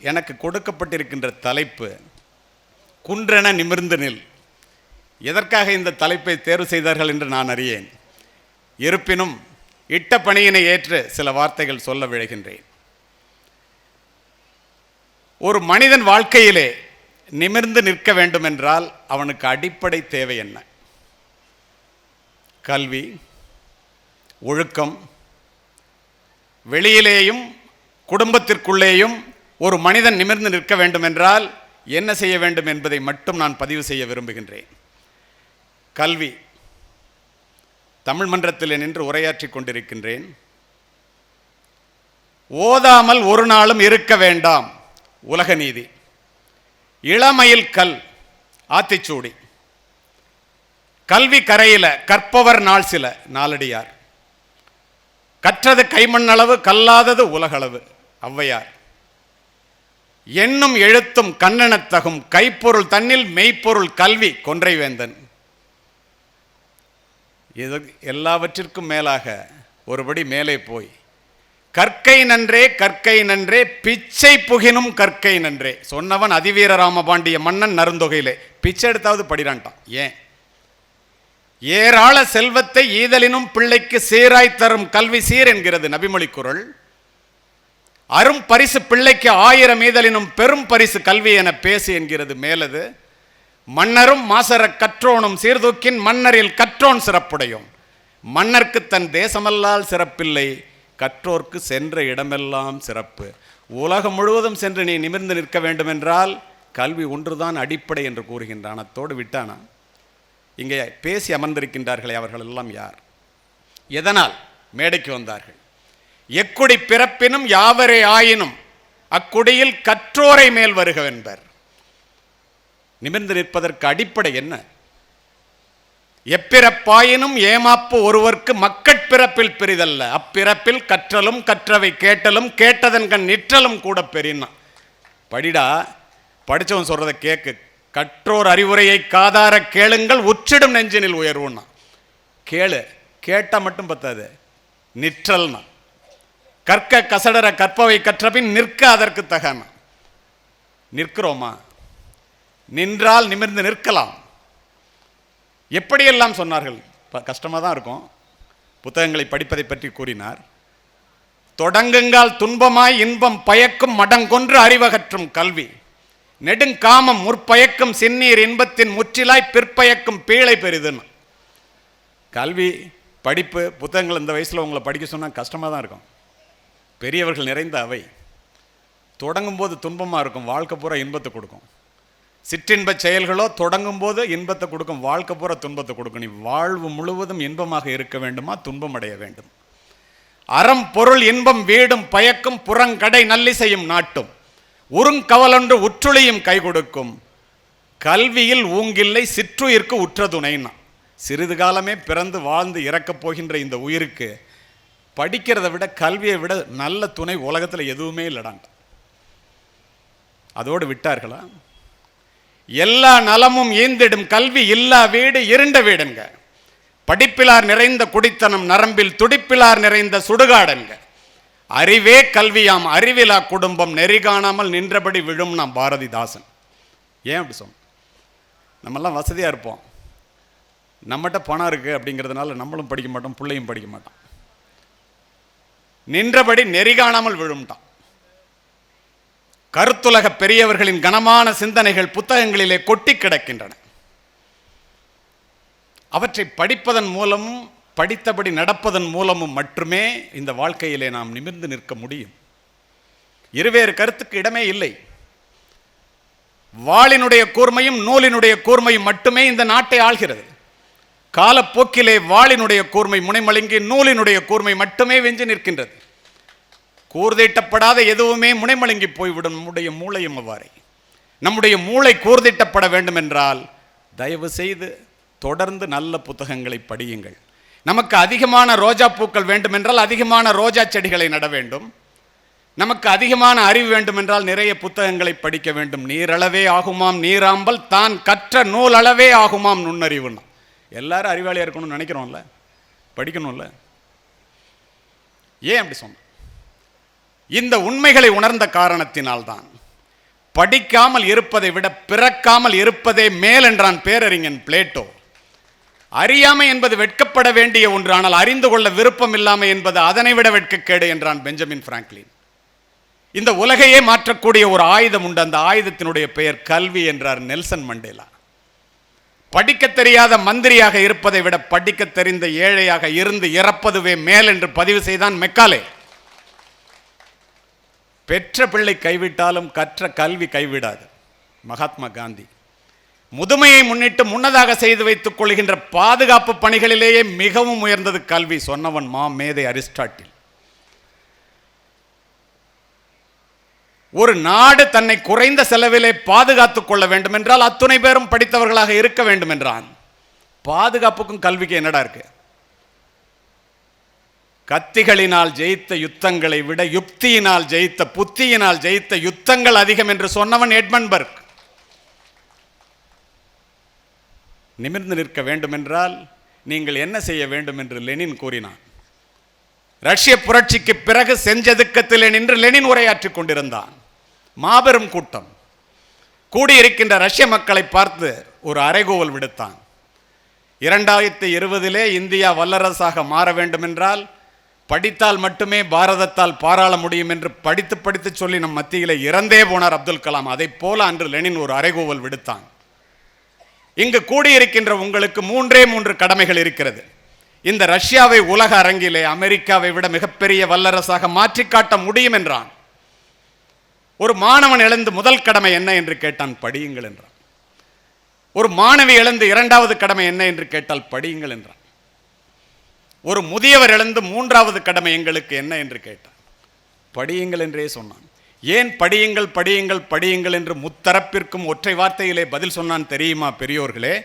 எனக்கு கொடுக்கப்பட்டிருக்கின்ற தலைப்பு குன்றென நிமிர்ந்து நில். எதற்காக இந்த தலைப்பை தேர்வு செய்தார்கள் என்று நான் அறியேன். இருப்பினும் இட்ட பணியினை ஏற்று சில வார்த்தைகள் சொல்ல விழைகின்றேன். ஒரு மனிதன் வாழ்க்கையிலே நிமிர்ந்து நிற்க வேண்டுமென்றால் அவனுக்கு அடிப்படை தேவை என்ன? கல்வி ஒழுக்கம் வெளியிலேயும் குடும்பத்திற்குள்ளேயும் ஒரு மனிதன் நிமிர்ந்து நிற்க வேண்டுமென்றால் என்ன செய்ய வேண்டும் என்பதை மட்டும் நான் பதிவு செய்ய விரும்புகின்றேன். கல்வி. தமிழ் மன்றத்தில் நின்று உரையாற்றி கொண்டிருக்கின்றேன். ஓதாமல் ஒரு நாளும் இருக்க வேண்டாம். உலக நீதி. இளமையில் கல். ஆத்திச்சூடி. கல்வி கரையில கற்பவர் நாள் சில. நாலடியார். கற்றது கைமண்ணளவு கல்லாதது உலகளவு. ஔவையார். எண்ணும் எழுத்தும் கண்ணெனத்தகும் கைப்பொருள் தன்னில் மெய்ப்பொருள் கல்வி கொன்றைவேந்தன். இது எல்லாவற்றிற்கும் மேலாக ஒருபடி மேலே போய் கற்கை நன்றே கற்கை நன்றே பிச்சை புகினும் கற்கை நன்றே சொன்னவன் அதிவீர ராமபாண்டிய மன்னன் நருந்தொகையிலே. பிச்சை எடுத்தாவது படிறான்ட்டான் ஏன்? ஏராள செல்வத்தை ஈதலினும் பிள்ளைக்கு சீராய் தரும் கல்வி சீர் என்கிறது நபிமொழி குரல். அரும் பரிசு பிள்ளைக்கு ஆயிரம் ஈதலினும் பெரும் பரிசு கல்வி என பேசு என்கிறது மேலது. மன்னரும் மாசர கற்றோனும் சீர்தூக்கின் மன்னரில் கற்றோன் சிறப்புடையோன் மன்னர்க்கு தன் தேசமல்லால் சிறப்பில்லை கற்றோர்க்கு சென்ற இடமெல்லாம் சிறப்பு. உலகம் முழுவதும் சென்று நீ நிமிர்ந்து நிற்க வேண்டுமென்றால் கல்வி ஒன்றுதான் அடிப்படை என்று கூறுகின்றான். அத்தோடு விட்டானா? இங்கே பேசி அமர்ந்திருக்கின்றார்களே அவர்கள் எல்லாம் யார்? எதனால் மேடைக்கு வந்தார்கள்? எக்குடி பிறப்பினும் யாவரே ஆயினும் அக்குடியில் கற்றோரை மேல் வருகவென்பர். நிமிர்ந்து நிற்பதற்கு அடிப்படை என்ன? எப்பிறப்பாயினும் ஏமாப்பு ஒருவர்க்கு மக்கட்பிறப்பில் பெரிதல்ல. அப்பிறப்பில் கற்றலும் கற்றவை கேட்டலும் கேட்டதன் கண் நிற்றலும் கூட பெரியனா படிடா படிச்சவன் சொல்றதை கேக்கு. கற்றோர் அறிவுரையை காதார கேளுங்கள் உச்சிடும் நெஞ்சினில் உயர்வுன்னா கேளு கேட்டால் மட்டும் பத்தாது. நிற்றல்னா. கற்க கசடர கற்பவை கற்றபின் நிற்க அதற்கு தகன. நிற்கிறோமா? நின்றால் நிமிர்ந்து நிற்கலாம். எப்படியெல்லாம் சொன்னார்கள்? கஷ்டமாக தான் இருக்கும். புத்தகங்களை படிப்பதை பற்றி கூறினார். தொடங்குங்கால் துன்பமாய் இன்பம் பயக்கும் மடங்கொன்று அறிவகற்றும் கல்வி. நெடுங்காமம் முற்பயக்கும் சின்னீர் இன்பத்தின் முற்றிலாய் பிற்பயக்கும் பீழை பெரிதுன்னு கல்வி படிப்பு புத்தகங்கள் இந்த வயசில் உங்களை படிக்க சொன்னால் கஷ்டமாக தான் இருக்கும். பெரியவர்கள் நிறைந்த அவை. தொடங்கும்போது துன்பமாக இருக்கும் வாழ்க்கை பூரா இன்பத்தை கொடுக்கும். சிற்றின்ப செயல்களோ தொடங்கும் போது இன்பத்தை கொடுக்கும் வாழ்க்கை பூரா துன்பத்தை கொடுக்கும். நீ வாழ்வு முழுவதும் இன்பமாக இருக்க வேண்டுமா? துன்பம் அடைய வேண்டும். அறம் பொருள் இன்பம் வீடும் பயக்கும் புறங்கடை நல்லிசையும் நாட்டும். உருங்கவலொன்று உற்றுளியும் கை கொடுக்கும். கல்வியில் ஊங்கில்லை சிற்றுயிர்க்கு உற்ற துணைன்னா. சிறிது காலமே பிறந்து வாழ்ந்து இறக்கப் போகின்ற இந்த உயிருக்கு படிக்கிறத விட கல்வியை விட நல்ல துணை உலகத்தில் எதுவுமே இல்லைடாங்க. அதோடு விட்டார்களா? எல்லா நலமும் ஈந்திடும் கல்வி இல்லா வீடு இருண்ட வீடுங்க. படிப்பிலார் நிறைந்த குடித்தனம் நரம்பில் துடிப்பிலார் நிறைந்த சுடுகாடுங்க. அறிவே கல்வியாம் அறிவிலா குடும்பம் நெறி காணாமல் நின்றபடி விழும் நாம் பாரதிதாசன். ஏன் அப்படி சொன்ன? நம்மெல்லாம் வசதியாக இருப்போம். நம்மகிட்ட பணம் இருக்குது அப்படிங்கிறதுனால நம்மளும் படிக்க மாட்டோம் பிள்ளையும் படிக்க மாட்டோம். நின்றபடி நெறி காணாமல் விழும்ட்டான் கருத்துலக பெரியவர்களின் கனமான சிந்தனைகள் புத்தகங்களிலே கொட்டி கிடக்கின்றன. அவற்றை படிப்பதன் மூலமும் படித்தபடி நடப்பதன் மூலமும் மட்டுமே இந்த வாழ்க்கையிலே நாம் நிமிர்ந்து நிற்க முடியும். இருவேறு கருத்துக்கு இடமே இல்லை. வாளினுடைய கூர்மையும் நூலினுடைய கூர்மையும் மட்டுமே இந்த நாட்டை ஆள்கிறது. காலப்போக்கிலே வாளினுடைய கூர்மை முனைமழுங்கி நூலினுடைய கூர்மை மட்டுமே வெஞ்சு நிற்கின்றது. கூர்தீட்டப்படாத எதுவுமே முனைமழுங்கி போய்விடும். நம்முடைய மூளையும் அவ்வாறே. நம்முடைய மூளை கூர்தீட்டப்பட வேண்டும் என்றால் தயவு செய்து தொடர்ந்து நல்ல புத்தகங்களை படியுங்கள். நமக்கு அதிகமான ரோஜா பூக்கள் வேண்டுமென்றால் அதிகமான ரோஜா செடிகளை நட வேண்டும். நமக்கு அதிகமான அறிவு வேண்டுமென்றால் நிறைய புத்தகங்களை படிக்க வேண்டும். நீரளவே ஆகுமாம். நீராம்பல் தான் கற்ற நூலளவே ஆகுமாம். நுண்ணறிவுன்னா எல்லாரும் அறிவாளியாக இருக்கணும்னு நினைக்கிறோம்ல? படிக்கணும்ல? ஏன் அப்படி சொன்ன? இந்த உண்மைகளை உணர்ந்த காரணத்தினால்தான். படிக்காமல் இருப்பதை விட பிறக்காமல் இருப்பதே மேல் என்றான் பேரறிஞன் பிளேட்டோ. அறியாமை என்பது வெட்கப்பட வேண்டிய ஒன்று ஆனால் அறிந்து கொள்ள விருப்பம் இல்லாமை என்பது அதனை விட வெட்கக்கேடு என்றான் பெஞ்சமின் பிராங்க்லின். இந்த உலகையே மாற்றக்கூடிய ஒரு ஆயுதம் உண்டு. அந்த ஆயுதத்தினுடைய பெயர் கல்வி என்றார் நெல்சன் மண்டேலா. படிக்க தெரியாத மந்திரியாக இருப்பதை விட படிக்க தெரிந்த ஏழையாக இருந்து இறப்பதுவே மேல் என்று பதிவு செய்தான் மெக்காலே. பெற்ற பிள்ளை கைவிட்டாலும் கற்ற கல்வி கைவிடாது. மகாத்மா காந்தி. முதுமையை முன்னிட்டு முன்னதாக செய்து வைத்துக் கொள்கின்ற பாதுகாப்பு பணிகளிலேயே மிகவும் உயர்ந்தது கல்வி சொன்னவன் மா மேதை அரிஸ்டாட்டில். ஒரு நாடு தன்னை குறைந்த செலவிலே பாதுகாத்துக் கொள்ள வேண்டும் என்றால் அத்துணை பேரும் படித்தவர்களாக இருக்க வேண்டும் என்றான் பாதுகாப்புக்கும் கல்விக்கு என்னடா இருக்கு? கத்திகளினால் ஜெயித்த யுத்தங்களை விட யுக்தியினால் ஜெயித்த புத்தியினால் ஜெயித்த யுத்தங்கள் அதிகம் என்று சொன்னவன் எட்மன்பர்க். நிமிர்ந்து நிற்க வேண்டுமென்றால் நீங்கள் என்ன செய்ய வேண்டும் என்று லெனின் கூறினான். ரஷ்ய புரட்சிக்கு பிறகு செஞ்சதுக்கத்தில் நின்று லெனின் உரையாற்றிக் கொண்டிருந்தான். மாபெரும் கூட்டம். கூடியிருக்கின்ற ரஷ்ய மக்களை பார்த்து ஒரு அரைகோவல் விடுத்தான். இரண்டாயிரத்தி இருபதிலே இந்தியா வல்லரசாக மாற வேண்டுமென்றால் படித்தால் மட்டுமே பாரதத்தால் பாராள முடியும் என்று படித்து படித்து சொல்லி நம் மத்தியிலே இறந்தே போனார் அப்துல் கலாம். அதைப் போல அன்று லெனின் ஒரு அறைகோவல் விடுத்தான். இங்கு கூடியிருக்கின்ற உங்களுக்கு மூன்றே மூன்று கடமைகள் இருக்கிறது. இந்த ரஷ்யாவை உலக அரங்கிலே அமெரிக்காவை விட மிகப்பெரிய வல்லரசாக மாற்றிக்காட்ட முடியும் என்றான். ஒரு மாணவன் எழுந்து முதல் கடமை என்ன என்று கேட்டான் படியுங்கள் என்றான். ஒரு மாணவி எழுந்து இரண்டாவது கடமை என்ன என்று கேட்டால் படியுங்கள் என்றான். ஒரு முதியவர் எழுந்து மூன்றாவது கடமை எங்களுக்கு என்ன என்று கேட்டான். படியுங்கள் என்றே சொன்னான். ஏன் படியுங்கள் படியுங்கள் படியுங்கள் என்று முத்தரப்பிற்கும் ஒற்றை வார்த்தையிலே பதில் சொன்னான் தெரியுமா பெரியோர்களே?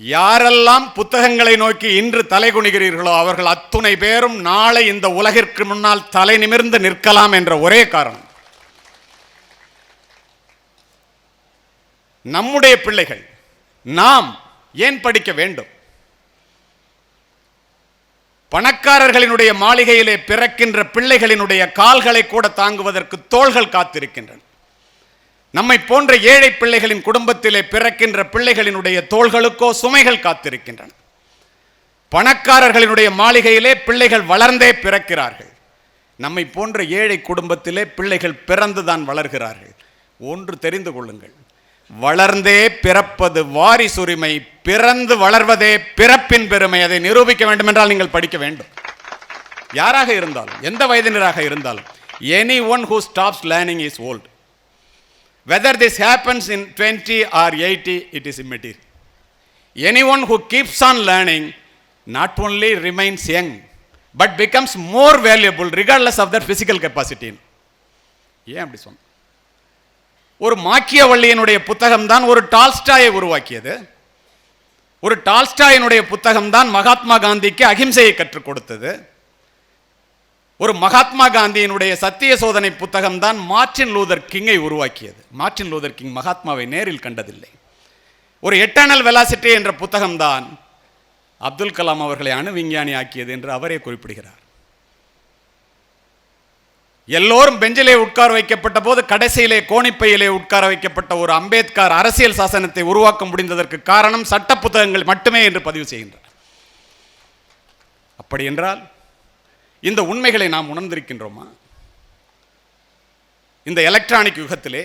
யாரெல்லாம் புத்தகங்களை நோக்கி இன்று தலை குனிகிறீர்களோ அவர்கள் அத்துணை பேரும் நாளை இந்த உலகிற்கு முன்னால் தலை நிமிர்ந்து நிற்கலாம் என்ற ஒரே காரணம். நம்முடைய பிள்ளைகள் நாம் ஏன் படிக்க வேண்டும்? பணக்காரர்களினுடைய மாளிகையிலே பிறக்கின்ற பிள்ளைகளினுடைய கால்களை கூட தாங்குவதற்கு தோள்கள் காத்திருக்கின்றன. நம்மை போன்ற ஏழை பிள்ளைகளின் குடும்பத்திலே பிறக்கின்ற பிள்ளைகளினுடைய தோள்களுக்கோ சுமைகள் காத்திருக்கின்றன. பணக்காரர்களினுடைய மாளிகையிலே பிள்ளைகள் வளர்ந்தே பிறக்கிறார்கள். நம்மை போன்ற ஏழை குடும்பத்திலே பிள்ளைகள் பிறந்துதான் வளர்கிறார்கள். ஒன்று தெரிந்து கொள்ளுங்கள். வளர்ந்தே பிறப்பது வாரிசுரிமை பிறந்து வளர்வதே பிறப்பின் பெருமை. அதை நிரூபிக்க வேண்டும் என்றால் நீங்கள் படிக்க வேண்டும். யாராக இருந்தாலும் எந்த வயதினராக இருந்தாலும் anyone who stops learning is old whether this happens in twenty or eighty it is immaterial. Anyone who keeps on learning not only remains young but becomes more valuable regardless of their physical capacity. ஏன் அப்படி சொன்ன? ஒரு மாக்கியவள்ளியினுடைய புத்தகம் தான் ஒரு டால்ஸ்டாயை உருவாக்கியது. ஒரு டால்ஸ்டாயினுடைய புத்தகம் தான் மகாத்மா காந்திக்கு அகிம்சையை கற்றுக் கொடுத்தது. ஒரு மகாத்மா காந்தியினுடைய சத்திய சோதனை புத்தகம் தான் மார்டின் லூதர் கிங்கை உருவாக்கியது. மார்டின் லூதர் கிங் மகாத்மாவை நேரில் கண்டதில்லை. ஒரு எட்டர்னல் வெலாசிட்டி என்ற புத்தகம் தான் அப்துல் கலாம் அவர்களை அணு விஞ்ஞானி ஆக்கியது என்று அவரே குறிப்பிடுகிறார். எல்லோரும் பெஞ்சிலே உட்கார வைக்கப்பட்ட போது கடைசியிலே கோணிப்பையிலே உட்கார வைக்கப்பட்ட ஒரு அம்பேத்கர் அரசியல் சாசனத்தை உருவாக்க முடிந்ததற்கு காரணம் சட்ட புத்தகங்கள் மட்டுமே என்று பதிவு செய்கின்றார் அப்படி என்றால் இந்த உண்மைகளை நாம் உணர்ந்திருக்கின்றோமா? இந்த எலக்ட்ரானிக் யுகத்திலே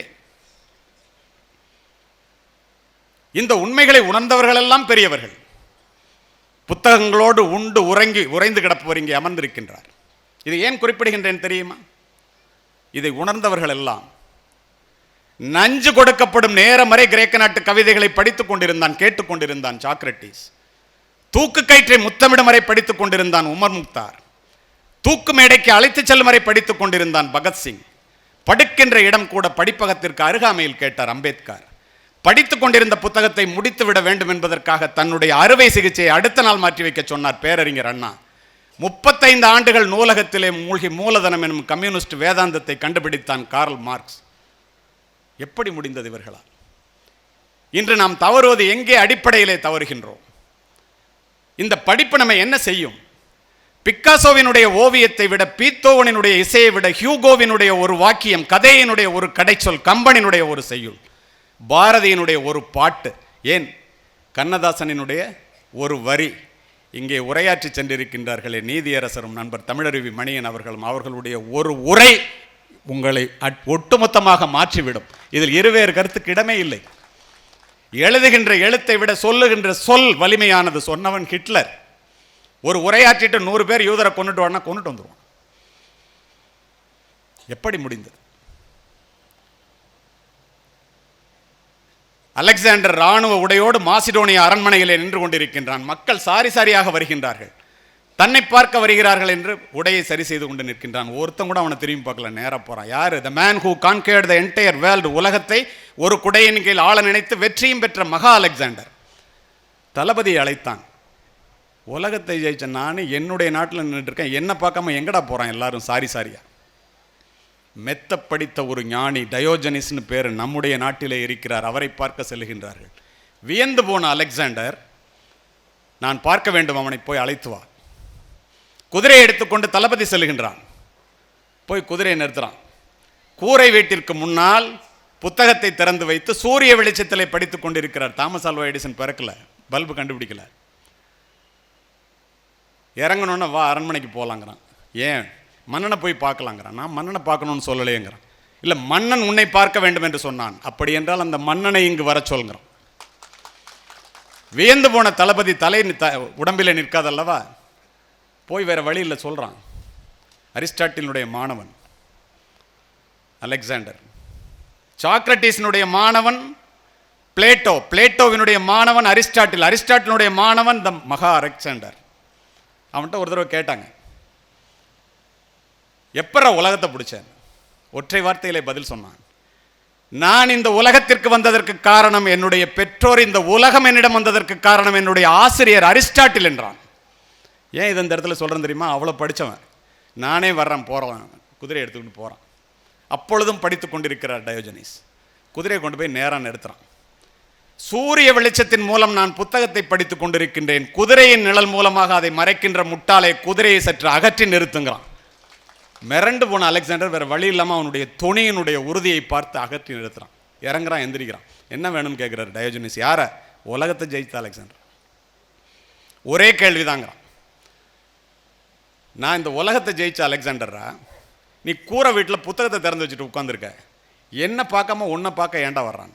இந்த உண்மைகளை உணர்ந்தவர்களெல்லாம் பெரியவர்கள். புத்தகங்களோடு உண்டு உறங்கி உறைந்து கிடப்பவர் இங்கே அமர்ந்திருக்கின்றார். இதை ஏன் குறிப்பிடுகின்றேன் தெரியுமா? இதை உணர்ந்தவர்கள் எல்லாம் நஞ்சு கொடுக்கப்படும் நேரம் வரை கிரேக்க நாட்டு கவிதைகளை படித்துக் கொண்டிருந்தான் கேட்டுக்கொண்டிருந்தான் சாக்ரட்டிஸ். தூக்கு கயிற்றை முத்தமிடும் வரை படித்துக் கொண்டிருந்தான் உமர் முக்தார். தூக்கு மேடைக்கு அழைத்துச் செல்லும் வரை படித்துக் கொண்டிருந்தான் பகத்சிங் படுக்கின்ற இடம் கூட படிப்பகத்திற்கு அருகாமையில் கேட்டார் அம்பேத்கர். படித்துக் கொண்டிருந்த புத்தகத்தை முடித்து விட வேண்டும் என்பதற்காக தன்னுடைய அறுவை சிகிச்சையை அடுத்த நாள் மாற்றி வைக்க சொன்னார் பேரறிஞர் அண்ணா. முப்பத்தைந்து ஆண்டுகள் நூலகத்திலே மூழ்கி மூலதனம் எனும் கம்யூனிஸ்ட் வேதாந்தத்தை கண்டுபிடித்தான் கார்ல் மார்க்ஸ். எப்படி முடிந்தது இவர்களால்? இன்று நாம் தவறுவது எங்கே அடிப்படையிலே தவறுகின்றோம்? இந்த படிப்பு நம்ம என்ன செய்யும்? பிக்காசோவினுடைய ஓவியத்தை விட பீத்தோவனினுடைய இசையை விட ஹியூகோவினுடைய ஒரு வாக்கியம் கதையினுடைய ஒரு கடைச்சொல் கம்பனினுடைய ஒரு செய்யுள் பாரதியினுடைய ஒரு பாட்டு. ஏன்? கண்ணதாசனினுடைய ஒரு வரி. இங்கே உரையாற்றி சென்றிருக்கின்றார்களே நீதியரசரும் நண்பர் தமிழருவி மணியன் அவர்களும் அவர்களுடைய ஒரு உரை உங்களை அட்- ஒட்டுமொத்தமாக மாற்றிவிடும். இதில் இருவேறு கருத்துக்கு இடமே இல்லை. எழுதுகின்ற எழுத்தை விட சொல்லுகின்ற சொல் வலிமையானது சொன்னவன் ஹிட்லர். ஒரு உரையாற்றிட்டு நூறு பேர் யூதரை கொண்டுட்டு வானா கொண்டுட்டு வந்துருவான். எப்படி முடிந்தது? அலெக்சாண்டர் ராணுவ உடையோடு மாசிடோனிய அரண்மனையிலே நின்று கொண்டிருக்கின்றான். மக்கள் சாரி சாரியாக வருகின்றார்கள். தன்னை பார்க்க வருகிறார்கள் என்று உடையை சரி செய்து கொண்டு நிற்கின்றான். ஒருத்தன் கூட அவனை திரும்பி பார்க்கல நேராக போறான் யார்? The man who conquered the entire world உலகத்தை ஒரு குடையின் கீழ் ஆள நினைத்து வெற்றியும் பெற்ற மகா அலெக்சாண்டர். தளபதியை அழைத்தான். உலகத்தை ஜெயிச்ச நான் என்னுடைய நாட்டில் நின்றுட்டுருக்கேன் என்னை பார்க்காம எங்கடா போகிறான் எல்லாரும்? சாரி சாரியா. மெத்த படித்த ஒரு ஞானி டயோஜனிஸ்னு பேர் நம்முடைய நாட்டிலே இருக்கிறார். அவரை பார்க்க செல்கின்றார்கள். வியந்து போன அலெக்சாண்டர் நான் பார்க்க வேண்டும் அவனை போய் அழைத்து வா. குதிரையை எடுத்துக்கொண்டு தளபதி செல்கின்றான். போய் குதிரையை நிறுத்துறான். கூரை வீட்டிற்கு முன்னால் புத்தகத்தை திறந்து வைத்து சூரிய வெளிச்சத்தில் படித்துக் கொண்டிருக்கிறார். தாமஸ் ஆல்வா எடிசன் பிறக்கல. பல்பு கண்டுபிடிக்கல. இறங்கணுன்னு வா அரண்மனைக்கு போகலாங்கிறான் ஏன்? மன்னனை போய் பார்க்கலாங்கிறான். நான் மன்னனை பார்க்கணும்னு சொல்லலையேங்கிறான். இல்லை மன்னன் உன்னை பார்க்க வேண்டும் என்று சொன்னான். அப்படி என்றால் அந்த மன்னனை இங்கு வரச் சொல்கிறான். வியந்து போன தளபதி தலை த உடம்பிலே நிற்காதல்லவா? போய் வேற வழியில் சொல்கிறான் அரிஸ்டாட்டினுடைய மாணவன் அலெக்சாண்டர். சாக்ரட்டிஸினுடைய மாணவன் பிளேட்டோ பிளேட்டோவினுடைய மாணவன் அரிஸ்டாட்டில் அரிஸ்டாட்டினுடைய மாணவன் த மகா அலெக்சாண்டர். அவன்கிட்ட ஒரு தடவை கேட்டாங்க. எப்பற உலகத்தை பிடிச்சேன்? ஒற்றை வார்த்தையிலே பதில் சொன்னான். நான் இந்த உலகத்திற்கு வந்ததற்கு காரணம் என்னுடைய பெற்றோர் இந்த உலகம் என்னிடம் வந்ததற்கு காரணம் என்னுடைய ஆசிரியர் அரிஸ்டாட்டில் என்றான். ஏன் இது இந்த இடத்துல சொல்கிறேன் தெரியுமா? அவ்வளோ படித்தவன் நானே வர்றேன் போகிறவன் குதிரை எடுத்துக்கிட்டு போகிறான் அப்பொழுதும் படித்து கொண்டிருக்கிறார் டயோஜனிஸ். குதிரையை கொண்டு போய் நேராக நிறுத்துறான் சூரிய வெளிச்சத்தின் மூலம் நான் புத்தகத்தை படித்துக் கொண்டிருக்கின்றேன். குதிரையின் நிழல் மூலமாக அதை மறைக்கின்ற முட்டாளை குதிரையை சற்று அகற்றி நிறுத்துங்கிறான். மிரண்டு போன அலெக்சாண்டர் வேற வழி இல்லாமல் அவனுடைய துணியினுடைய உறுதியை பார்த்து அகற்றி நிறுத்துறான். இறங்குறான் எந்திரிக்கிறான். என்ன வேணும்னு கேட்குறாரு டயோஜனிஸ். யார? உலகத்தை ஜெயித்த அலெக்சாண்டர். ஒரே கேள்விதாங்கிறான். நான் இந்த உலகத்தை ஜெயிச்ச அலெக்சாண்டரா நீ கூரை வீட்டில் புத்தகத்தை திறந்து வச்சுட்டு உட்காந்துருக்க என்ன பார்க்காம உன்னை பார்க்க ஏண்டா வர்றான்?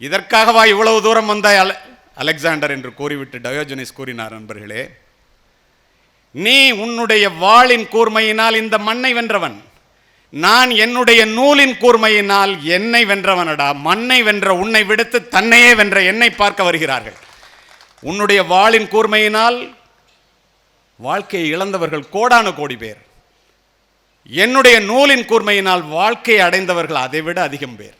இதற்காகவா இவ்வளவு தூரம் வந்தாய் அல அலெக்சாண்டர் என்று கூறிவிட்டு டயோஜனிஸ் கூறினார் நண்பர்களே. நீ உன்னுடைய வாளின் கூர்மையினால் இந்த மண்ணை வென்றவன். நான் என்னுடைய நூலின் கூர்மையினால் என்னை வென்றவனடா. மண்ணை வென்ற உன்னை விடுத்து தன்னையே வென்ற என்னை பார்க்க வருகிறார்கள். உன்னுடைய வாளின் கூர்மையினால் வாழ்க்கையை இழந்தவர்கள் கோடான கோடி பேர். என்னுடைய நூலின் கூர்மையினால் வாழ்க்கையை அடைந்தவர்கள் அதைவிட அதிகம் பேர்.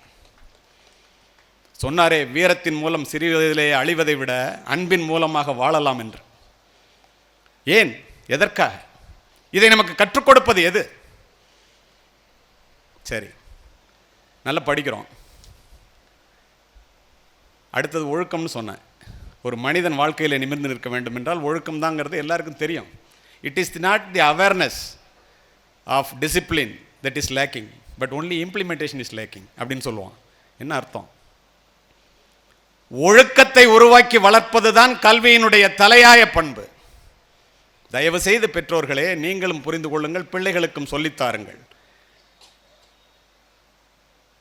சொன்னாரே வீரத்தின் மூலம் சிறியதிலே அழிவதை விட அன்பின் மூலமாக வாழலாம் என்று. ஏன்? எதற்காக? இதை நமக்கு கற்றுக் கொடுப்பது எது? சரி நல்லா படிக்கிறோம். அடுத்தது ஒழுக்கம்னு சொன்னேன். ஒரு மனிதன் வாழ்க்கையில் நிமிர்ந்து நிற்க வேண்டும் என்றால் ஒழுக்கம் தாங்கிறது எல்லாருக்கும் தெரியும். It is not the awareness of discipline that is lacking but only implementation is lacking அப்படின்னு சொல்லுவான். என்ன அர்த்தம்? ஒழுக்கத்தை உருவாக்கி வளர்ப்பதுதான் கல்வியினுடைய தலையாய பண்பு. தயவு செய்து பெற்றோர்களே நீங்களும் புரிந்து கொள்ளுங்கள் பிள்ளைகளுக்கும் சொல்லித்தாருங்கள்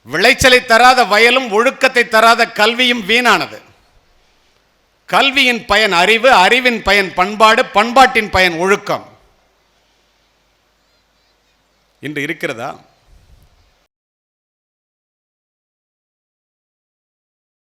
விளைச்சலை தராத வயலும் ஒழுக்கத்தை தராத கல்வியும் வீணானது. கல்வியின் பயன் அறிவு அறிவின் பயன் பண்பாடு பண்பாட்டின் பயன் ஒழுக்கம். இன்று இருக்கிறதா?